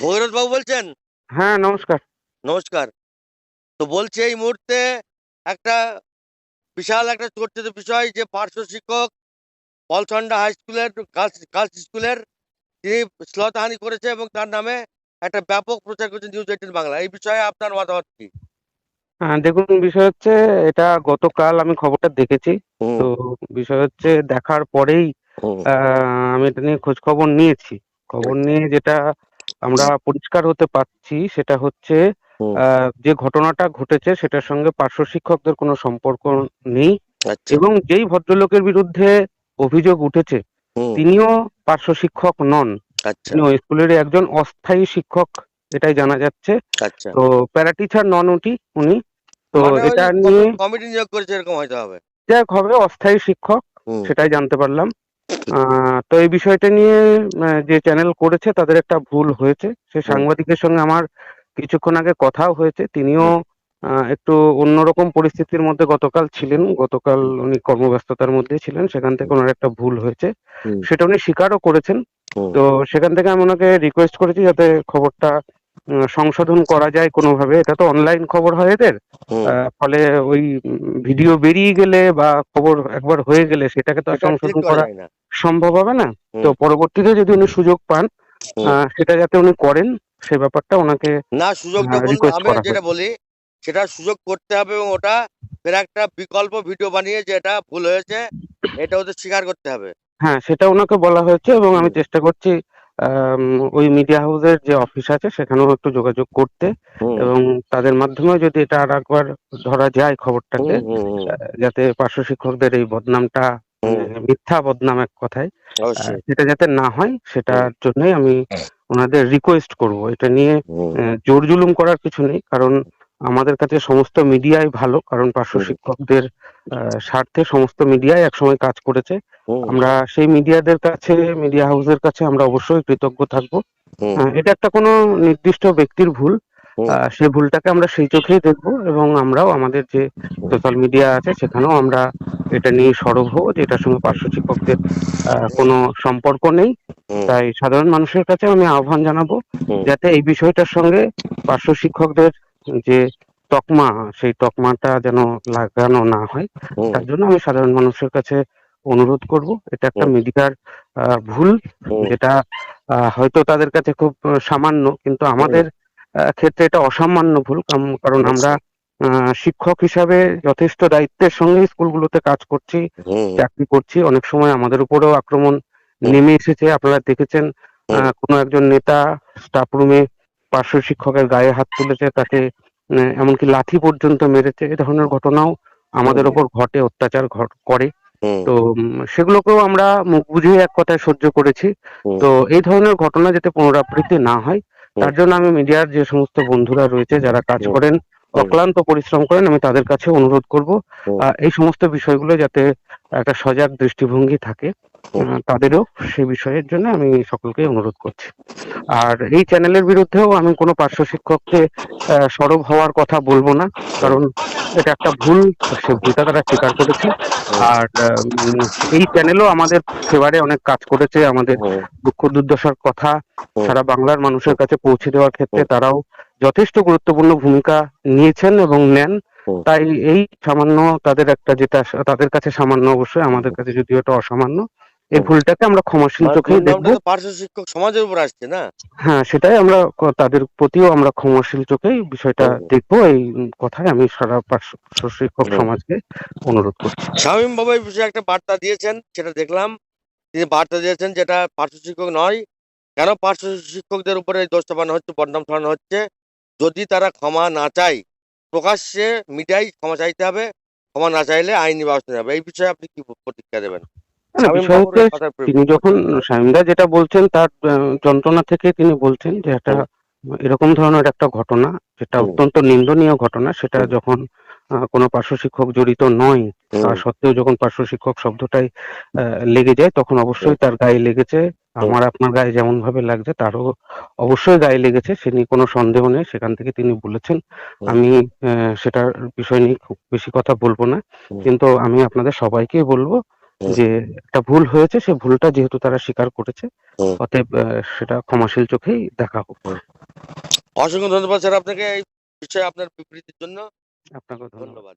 ভগীরথ বাবু বলছেন? হ্যাঁ নমস্কার। নমস্কার। তো বলছি এই মুহূর্তে একটা বিশাল একটা চর্চিত বিষয় যে পার্শ্ব শিক্ষক পলচন্ডা হাই স্কুলের গার্লস গার্লস স্কুলের তিনি শ্লতাহানি করেছে এবং তার নামে একটা ব্যাপক প্রচার করেছে নিউজ এইটিন বাংলা। এই বিষয়ে আপনার মতামত কি? হ্যাঁ দেখুন বিষয় হচ্ছে এটা গতকাল আমি খবরটা দেখেছি। তো বিষয় হচ্ছে দেখার পরেই আমি এটা নিয়ে খোঁজ খবর নিয়েছি। খবর নিয়ে যেটা আমরা পরিষ্কার হতে পারছি সেটা হচ্ছে যে ঘটনাটা ঘটেছে সেটার সঙ্গে পার্শ্ব শিক্ষকদের কোনো সম্পর্ক নেই আচ্ছা। এবং যেই ভদ্রলোকের বিরুদ্ধে অভিযোগ উঠেছে তিনিও পার্শ্ব শিক্ষক নন। আচ্ছা। তিনি স্কুলের একজন অস্থায়ী শিক্ষক এটাই জানা যাচ্ছে। আচ্ছা। তো প্যারা টিচার নন উটি উনি। তো মানে এটা নিয়ে কমিটি নিয়োগ করেছে এরকম হয়তো হবে। যাক হবে অস্থায়ী শিক্ষক সেটাই জানতে পারলাম। তো এই বিষয়টা নিয়ে যে চ্যানেল করেছে তাদের একটা ভুল হয়েছে। সে সাংবাদিকের সঙ্গে আমার কিছুক্ষণ আগে কথাও হয়েছে। তিনিও একটু অন্যরকম পরিস্থিতির মধ্যে গতকাল ছিলেন। গতকাল উনি কর্মব্যস্ততার মধ্যে ছিলেন। সেখান থেকে ওনার একটা ভুল হয়েছে। সেটা উনি স্বীকারও করেছেন। তো সেখান থেকে আমি ওনাকে রিকোয়েস্ট করেছি যাতে খবরটা সংশোধন করা যায় কোনোভাবে এটা তো অনলাইন খবর হয় এদের। ফলে ওই ভিডিও বেরিয়ে গেলে বা খবর একবার হয়ে গেলে সেটাকে তো সংশোধন করা সম্ভব হবে না। তো পরবর্তীতে যদি উনি সুযোগ পান সেটা যাতে উনি করেন সে ব্যাপারটা ওনাকে না সুযোগ আমি যেটা বলি সেটা সুযোগ করতে হবে এবং ওটা ফের একটা বিকল্প ভিডিও বানিয়ে যে এটা ভুল হয়েছে এটা ওদের স্বীকার করতে হবে। হ্যাঁ সেটা ওনাকে বলা হয়েছে এবং আমি চেষ্টা করছি ওই মিডিয়া হাউসের যে অফিস আছে সেখানেও একটু যোগাযোগ করতে এবং তাদের মাধ্যমে যদি এটা আর একবার ধরা যায় খবরটাকে যাতে পার্শ্ব শিক্ষকদের এই বদনামটা মানে মিথ্যা বদনাম এক কথায় সেটা যাতে না হয় সেটার জন্যই আমি ওনাদের রিকোয়েস্ট করব। এটা নিয়ে জোর জুলুম করার কিছু নেই কারণ আমাদের কাছে সমস্ত মিডিয়াই ভালো কারণ পার্শ্ব শিক্ষকদের স্বার্থে সমস্ত মিডিয়াই একসময় কাজ করেছে। আমরা সেই মিডিয়াদের কাছে মিডিয়া হাউসের কাছে আমরা অবশ্যই কৃতজ্ঞ থাকব। এটা একটা কোনো নির্দিষ্ট ব্যক্তির ভুল। সেই ভুলটাকে আমরা সেই চোখেই দেখব এবং আমরাও আমাদের যে সোশ্যাল মিডিয়া আছে সেখানেও আমরা এটা নিয়ে সরব হব যে এটার সঙ্গে পার্শ্ব শিক্ষকদের আহ, কোনো সম্পর্ক নেই। তাই সাধারণ মানুষের কাছে আমি আহ্বান জানাব যাতে এই বিষয়টার সঙ্গে পার্শ্ব শিক্ষকদের যে তকমা সেই তকমাটা যেন লাগানো না হয় তার জন্য আমি সাধারণ মানুষের কাছে অনুরোধ করব। এটা একটা। মিডিয়ার ভুল যেটা হয়তো তাদের কাছে খুব সামান্য কিন্তু আমাদের ক্ষেত্রে এটা অসামান্য ভুল কারণ আমরা আহ, শিক্ষক হিসাবে যথেষ্ট দায়িত্বের সঙ্গে স্কুলগুলোতে কাজ করছি চাকরি করছি অনেক সময় আমাদের উপরেও আক্রমণ নেমে এসেছে। আপনারা দেখেছেন কোনো একজন নেতা স্টাফ রুমে পার্শ্ব শিক্ষকের গায়ে হাত তুলেছে তাকে এমনকি লাঠি পর্যন্ত মেরেছে এ ধরনের ঘটনাও আমাদের ওপর ঘটে অত্যাচার করে। তো সেগুলোকেও আমরা মুখ বুঝিয়ে এক কথায় সহ্য করেছি। তো এই ধরনের ঘটনা যাতে পুনরাবৃত্তি না হয় তার জন্য আমি মিডিয়ার যে সমস্ত বন্ধুরা রয়েছে যারা কাজ করেন অক্লান্ত পরিশ্রম করেন আমি তাদের কাছে অনুরোধ করব। আহ, এই সমস্ত বিষয়গুলো যাতে একটা সজাগ দৃষ্টিভঙ্গি থাকে তাদেরও সে বিষয়ের জন্য আমি সকলকে অনুরোধ করছি। আর এই চ্যানেলের বিরুদ্ধেও আমি কোনো পার্শ্ব শিক্ষককে সরব হওয়ার কথা বলব না কারণ এটা একটা ভুল সে ভুলটা তারা স্বীকার করেছে। আর এই চ্যানেলও আমাদের ফেভারে অনেক কাজ করেছে আমাদের দুঃখ দুর্দশার কথা সারা বাংলার মানুষের কাছে পৌঁছে দেওয়ার ক্ষেত্রে তারাও যথেষ্ট গুরুত্বপূর্ণ ভূমিকা নিয়েছেন এবং নেন। তাই এই সামান্য তাদের একটা যেটা তাদের কাছে সামান্য অবশ্যই আমাদের কাছে যদিও এটা অসামান্য এই ভুলটাকে আমরা ক্ষমাশীল মানে চোখেই দুর্নামটা দেখব। পার্শ্ব শিক্ষক সমাজের উপর আসছে না? হ্যাঁ সেটাই আমরা তাদের প্রতিও আমরা ক্ষমাশীল চোখেই বিষয়টা। দেখব। এই কথাই আমি সারা পার্শ্ব শিক্ষক সমাজকে অনুরোধ করছি। শামীম বাবু এই বিষয়ে একটা বার্তা দিয়েছেন সেটা দেখলাম। তিনি বার্তা দিয়েছেন যেটা পার্শ্ব শিক্ষক নয় কেন পার্শ্ব শিক্ষকদের উপরে দোষ চাপানো হচ্ছে বদনাম ছড়ানো হচ্ছে? যদি তারা ক্ষমা না চায় প্রকাশ্যে মিডিয়ায় ক্ষমা চাইতে হবে ক্ষমা না চাইলে আইনি ব্যবস্থা নেবে এই বিষয়ে আপনি কি প্রতিক্রিয়া দেবেন? তিনি যখন সাইমদা যেটা বলছেন তার যন্ত্রণা থেকে তিনি বলছেন যে একটা এরকম ধরনের একটা ঘটনা যেটা অত্যন্ত নিন্দনীয় ঘটনা সেটা যখন কোনো পার্শ্ব শিক্ষক জড়িত নয়। তা সত্ত্বেও যখন পার্শ্ব শিক্ষক শব্দটাই লেগে যায় তখন অবশ্যই তার গায়ে লেগেছে আমার আপনার গায়ে যেমন ভাবে লাগছে তারও অবশ্যই গায়ে লেগেছে সে নিয়ে কোনো সন্দেহ নেই। সেখান থেকে তিনি বলেছেন আমি সেটার বিষয় নিয়ে খুব বেশি কথা বলব না। কিন্তু আমি আপনাদের সবাইকেই বলব যে একটা ভুল হয়েছে সে ভুলটা যেহেতু তারা স্বীকার করেছে অতএব সেটা ক্ষমাশীল চোখেই দেখা হোক। অসংখ্য ধন্যবাদ স্যার আপনাকে এই বিষয়ে আপনার বিবৃতির জন্য। আপনাকে ধন্যবাদ।